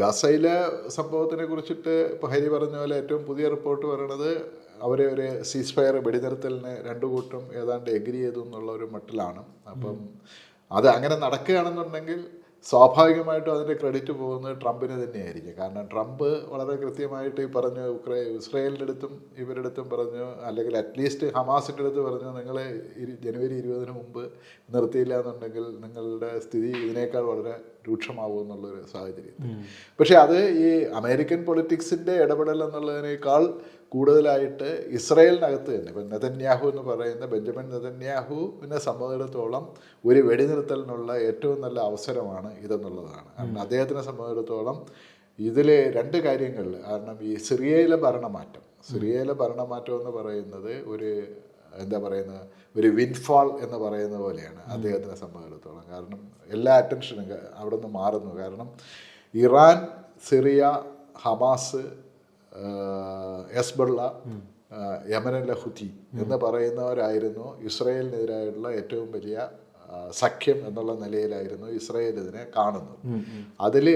ഗസയിലെ സംഭവത്തിനെ കുറിച്ചിട്ട് ഇപ്പോൾ ഹരി പറഞ്ഞ പോലെ ഏറ്റവും പുതിയ റിപ്പോർട്ട് പറയണത് അവരെ ഒരു സീസ് ഫയർ വെടിനിർത്തലിന് രണ്ടു കൂട്ടം ഏതാണ്ട് എഗ്രി ചെയ്തു എന്നുള്ള ഒരു മട്ടിലാണ്. അപ്പം അത് അങ്ങനെ നടക്കുകയാണെന്നുണ്ടെങ്കിൽ സ്വാഭാവികമായിട്ടും അതിന്റെ ക്രെഡിറ്റ് പോകുന്നത് ട്രംപിന് തന്നെയായിരിക്കും. കാരണം ട്രംപ് വളരെ കൃത്യമായിട്ട് ഈ പറഞ്ഞു ഉക്രൈ ഇസ്രയേലിന്റെ അടുത്തും ഇവരുടെ അടുത്തും പറഞ്ഞു അല്ലെങ്കിൽ അറ്റ്ലീസ്റ്റ് ഹമാസിന്റെ അടുത്ത് പറഞ്ഞു നിങ്ങൾ ജനുവരി ഇരുപതിന് മുമ്പ് നിർത്തിയില്ല എന്നുണ്ടെങ്കിൽ നിങ്ങളുടെ സ്ഥിതി ഇതിനേക്കാൾ വളരെ രൂക്ഷമാവും എന്നുള്ളൊരു സാഹചര്യം പക്ഷേ അത് ഈ അമേരിക്കൻ പൊളിറ്റിക്സിന്റെ ഇടപെടൽ എന്നുള്ളതിനേക്കാൾ കൂടുതലായിട്ട് ഇസ്രയേലിനകത്ത് തന്നെ. ഇപ്പം നെതന്യാഹു എന്ന് പറയുന്ന ബെഞ്ചമിൻ നെതന്യാഹുവിനെ സംബന്ധിച്ചിടത്തോളം ഒരു വെടിനിർത്തലിനുള്ള ഏറ്റവും നല്ല അവസരമാണ് ഇതെന്നുള്ളതാണ്. കാരണം അദ്ദേഹത്തിനെ സംബന്ധിച്ചിടത്തോളം ഇതിലെ രണ്ട് കാര്യങ്ങളിൽ കാരണം ഈ സിറിയയിലെ ഭരണമാറ്റം സിറിയയിലെ ഭരണമാറ്റം എന്ന് പറയുന്നത് ഒരു എന്താ പറയുന്നത് ഒരു വിൻഫാൾ എന്ന് പറയുന്ന പോലെയാണ് അദ്ദേഹത്തിനെ സംബന്ധിച്ചിടത്തോളം. കാരണം എല്ലാ അറ്റൻഷനും അവിടെ നിന്ന് മാറുന്നു. കാരണം ഇറാൻ സിറിയ ഹമാസ് എസ്ബുള്ള യമനിലെ ഹുതി എന്ന് പറയുന്നവരായിരുന്നു ഇസ്രയേലിനെതിരായിട്ടുള്ള ഏറ്റവും വലിയ സഖ്യം എന്നുള്ള നിലയിലായിരുന്നു ഇസ്രയേൽ ഇതിനെ കാണുന്നത്. അതിൽ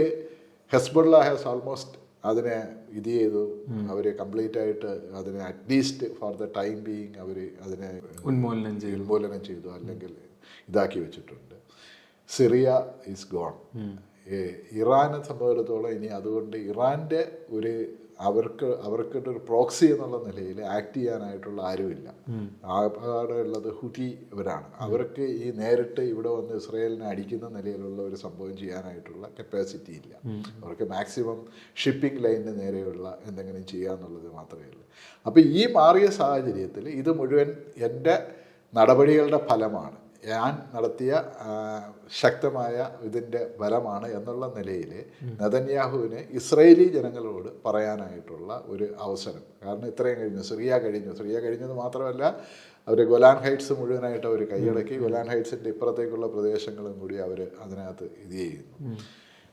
ഹെസ്ബുള്ള ഹാസ് ഓൾമോസ്റ്റ് അതിനെ ഇത് ചെയ്തു. അവർ കംപ്ലീറ്റ് ആയിട്ട് അതിനെ at least for the time being അവർ അതിനെ ഉന്മൂലനം ചെയ്തു. ഉന്മൂലനം ചെയ്തു. അല്ലെങ്കിൽ ഇതാക്കി വെച്ചിട്ടുണ്ട്. സിറിയ ഈസ് ഗോൺ ഇറാനെ സംബന്ധിച്ചിടത്തോളം ഇനി അതുകൊണ്ട് ഇറാന്റെ ഒരു അവർക്ക് അവർക്കിട്ട് ഒരു പ്രോക്സി എന്നുള്ള നിലയിൽ ആക്ട് ചെയ്യാനായിട്ടുള്ള ആരുമില്ല. ആകെ ഉള്ളത് ഹുതി ഇവരാണ്. അവർക്ക് ഈ നേരിട്ട് ഇവിടെ വന്ന് ഇസ്രയേലിനെ അടിക്കുന്ന നിലയിലുള്ള ഒരു സംഭവം ചെയ്യാനായിട്ടുള്ള കപ്പാസിറ്റി ഇല്ല. അവർക്ക് മാക്സിമം ഷിപ്പിംഗ് ലൈനിന് നേരെയുള്ള എന്തെങ്കിലും ചെയ്യാന്നുള്ളത് മാത്രമേ ഉള്ളൂ. അപ്പോൾ ഈ മാറിയ സാഹചര്യത്തിൽ ഇത് മുഴുവൻ എന്റെ നടപടികളുടെ ഫലമാണ്. ഞാൻ നടത്തിയ ശക്തമായ ഇതിന്റെ ബലമാണ് എന്നുള്ള നിലയിൽ നദന്യാഹുവിന് ഇസ്രയേലി ജനങ്ങളോട് പറയാനായിട്ടുള്ള ഒരു അവസരം. കാരണം ഇത്രയും കഴിഞ്ഞു. സിറിയ കഴിഞ്ഞു. സിറിയ കഴിഞ്ഞത് മാത്രമല്ല അവർ ഗൊലാൻ ഹൈറ്റ്സ് മുഴുവനായിട്ട് അവർ കൈയടക്കി. ഗൊലാൻ ഹൈറ്റ്സിന്റെ ഇപ്പുറത്തേക്കുള്ള പ്രദേശങ്ങളും കൂടി അവർ അതിനകത്ത് ഇത് ചെയ്യുന്നു.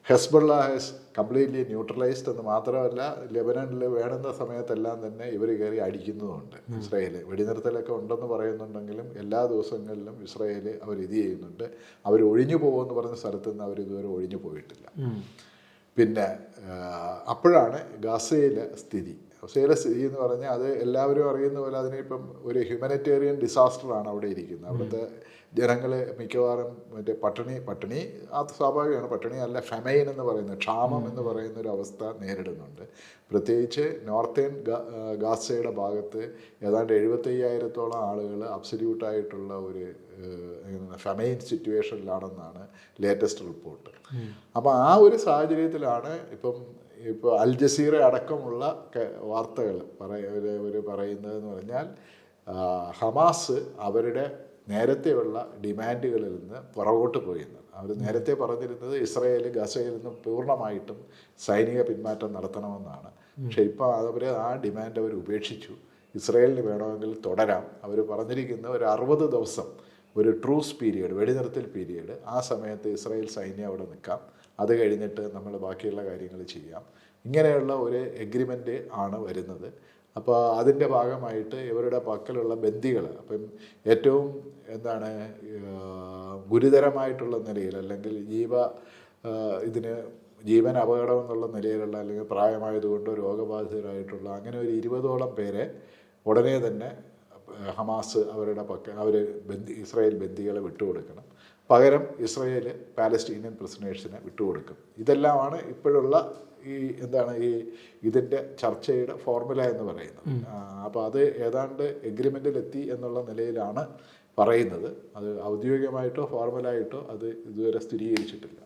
ഹെസ്ബുള്ള ഹാസ് കംപ്ലീറ്റ്ലി ന്യൂട്രലൈസ്ഡ് എന്ന് മാത്രമല്ല ലെബനനിൽ വേണ്ടുന്ന സമയത്തെല്ലാം തന്നെ ഇവർ കയറി അടിക്കുന്നതുണ്ട് ഇസ്രായേൽ വെടിനിർത്തലൊക്കെ ഉണ്ടെന്ന് പറയുന്നുണ്ടെങ്കിലും എല്ലാ ദിവസങ്ങളിലും ഇസ്രായേൽ അവർ ഇത് ചെയ്യുന്നുണ്ട്. അവർ ഒഴിഞ്ഞു പോകുമെന്ന് പറഞ്ഞ സ്ഥലത്ത് നിന്ന് അവർ ഇതുവരെ ഒഴിഞ്ഞു പോയിട്ടില്ല. പിന്നെ അപ്പോഴാണ് ഗാസയിലെ സ്ഥിതി. ഗസയിലെ സ്ഥിതി എന്ന് പറഞ്ഞാൽ അത് എല്ലാവരും അറിയുന്ന പോലെ അതിനിപ്പം ഒരു ഹ്യൂമനിറ്റേറിയൻ ഡിസാസ്റ്ററാണ് അവിടെ ഇരിക്കുന്നത്. അവിടുത്തെ ജനങ്ങൾ മിക്കവാറും മറ്റേ പട്ടിണി പട്ടിണി അത് സ്വാഭാവികമാണ്. പട്ടിണി അല്ല ഫെമൈൻ എന്ന് പറയുന്ന ക്ഷാമം എന്ന് പറയുന്ന ഒരു അവസ്ഥ നേരിടുന്നുണ്ട്. പ്രത്യേകിച്ച് നോർത്തേൺ ഗാസയുടെ ഭാഗത്ത് ഏതാണ്ട് എഴുപത്തയ്യായിരത്തോളം ആളുകൾ അബ്സല്യൂട്ടായിട്ടുള്ള ഒരു ഫെമൈൻ സിറ്റുവേഷനിലാണെന്നാണ് ലേറ്റസ്റ്റ് റിപ്പോർട്ട് അപ്പോൾ ആ ഒരു സാഹചര്യത്തിലാണ് ഇപ്പം ഇപ്പോൾ അൽ ജസീറ അടക്കമുള്ള വാർത്തകൾ പറയ അവർ പറയുന്നതെന്ന് പറഞ്ഞാൽ ഹമാസ് അവരുടെ നേരത്തെയുള്ള ഡിമാൻഡുകളിൽ നിന്ന് പുറകോട്ട് പോയിരുന്നത്. അവർ നേരത്തെ പറഞ്ഞിരുന്നത് ഇസ്രയേൽ ഗസയിൽ നിന്ന് പൂർണമായിട്ടും സൈനിക പിന്മാറ്റം നടത്തണമെന്നാണ്. പക്ഷേ ഇപ്പോൾ അവർ ആ ഡിമാൻഡ് അവർ ഉപേക്ഷിച്ചു. ഇസ്രയേലിന് വേണമെങ്കിൽ തുടരാം. അവർ പറഞ്ഞിരിക്കുന്ന ഒരു അറുപത് ദിവസം ഒരു ട്രൂസ് പീരിയഡ് വെടിനിർത്തൽ പീരിയഡ് ആ സമയത്ത് ഇസ്രായേൽ സൈന്യം അവിടെ നിൽക്കാം. അത് കഴിഞ്ഞിട്ട് നമ്മൾ ബാക്കിയുള്ള കാര്യങ്ങൾ ചെയ്യാം. ഇങ്ങനെയുള്ള ഒരു എഗ്രിമെന്റ് ആണ് വരുന്നത്. അപ്പോൾ അതിന്റെ ഭാഗമായിട്ട് ഇവരുടെ പക്കലുള്ള ബന്ദികൾ അപ്പം ഏറ്റവും എന്താണ് ഗുരുതരമായിട്ടുള്ള നിലയിൽ അല്ലെങ്കിൽ ജീവ ഇതിന് ജീവൻ അപകടം എന്നുള്ള നിലയിലുള്ള അല്ലെങ്കിൽ പ്രായമായതുകൊണ്ട് രോഗബാധിതരായിട്ടുള്ള അങ്ങനെ ഒരു ഇരുപതോളം പേരെ ഉടനെ തന്നെ ഹമാസ് അവരുടെ പക്ക അവർ ബന്ദി ഇസ്രായേൽ ബന്ദികളെ വിട്ടുകൊടുക്കണം. പകരം ഇസ്രയേൽ പാലസ്റ്റീനിയൻ പ്രിസണേഴ്സിനെ വിട്ടുകൊടുക്കും. ഇതെല്ലാമാണ് ഇപ്പോഴുള്ള ഈ എന്താണ് ഈ ഇതിന്റെ ചർച്ചയുടെ ഫോർമുല എന്ന് പറയുന്നത്. അപ്പോൾ അത് ഏതാണ്ട് എഗ്രിമെന്റിലെത്തി എന്നുള്ള നിലയിലാണ് പറയുന്നത്. അത് ഔദ്യോഗികമായിട്ടോ ഫോർമലായിട്ടോ അത് ഇതുവരെ സ്ഥിരീകരിച്ചിട്ടില്ല.